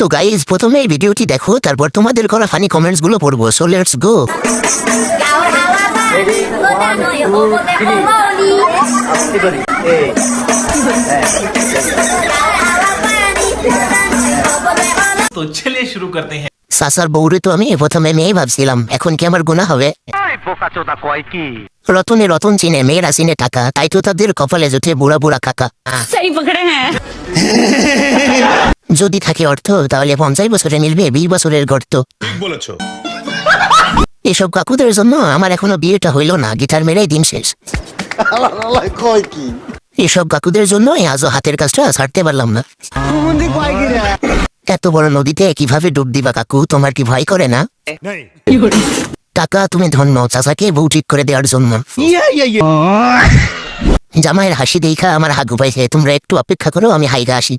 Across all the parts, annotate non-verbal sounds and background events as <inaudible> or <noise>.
তো গাইজ প্রথমে এই ভিডিওটি দেখো তারপর তোমাদের করা ফানি কমেন্টসগুলো পড়ব সো লেটস গো তো চলে শুরু করতে হ্যাঁ সাসার বৌরে তো আমি প্রথমে মেয়ে ভাবছিলাম এখন কি আমার গুণা হবে? রতনে রতন চিনে মেয়েরা চিনে টাকা তাই তো তাদের কপালে জুটে বুড়া বুড়া কাকা। <laughs> যদি থাকে অর্থ তাহলে পঞ্চাশ বছরে মিলবে বিশ বছরের গর্ত। বলেছ। এসব কাকুদের জন্য আমার এখনও বিয়েটা হইল না গিটার মেরেই দিন শেষ। এসব কাকুদের জন্য আজও হাতের কাজটা ছাড়তে পারলাম না। এত বড় নদীতে কীভাবে ডুব দিবা কাকু? তোমার কি ভয় করে না? টাকা তুমি ধন্য চাচাকে বউ ঠিক করে দেওয়ার জন্য। জামাইয়ের হাসি দেখা আমার হাগু পাইছে। তোমরা একটু অপেক্ষা করো আমি হাইগা আসি।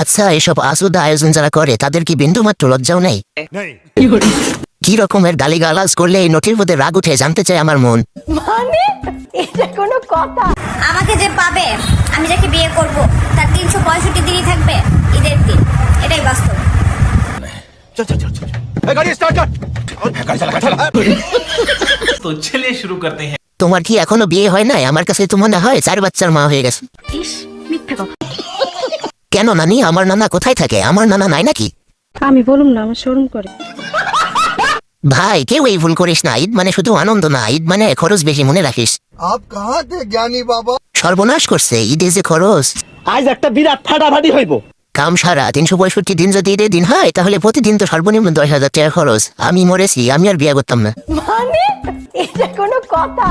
আচ্ছা এসব আসুদা আয়োজন যারা করে তাদের কি বিন্দুমাত্র লজ্জাও নেই? কি রকমের গালিগালাজ করলে এই নটির মধ্যে রাগ উঠে জানতে চাই আমার মন। মানে? এটা কোনো কথা। আমাকে যে পাবে আমি যাকে বিয়ে করব তার তিনশো পঁয়ষট্টি দিনই থাকবে ঈদের দিন। এটাই বাস্তব। তোমার কি এখনও বিয়ে হয় নাই? আমার কাছে তো মনে হয় চার বাচ্চার মা হয়ে গেছে। কেন নানি? আমার নানা কোথায় থাকে? আমার নানা নাই নাকি? আমি বলুম না আমার শরম করে। ভাই কেউ এই ভুল করিস না। ঈদ মানে শুধু আনন্দ না। ঈদ মানে খরচ বেশি মনে রাখিস। সর্বনাশ করছে। ঈদে যে খরচ। আজ একটা বিরাট ফাটাফাটি হইব। কাম সারা তিনশো পঁয়ষট্টি দিন যদি ঈদের দিন হয় তাহলে প্রতিদিন তো সর্বনিম্ন দশ হাজার টাকা খরচ। আমি মরেছি আমি আর বিয়ে করতাম না। মানে? কোনো কথা।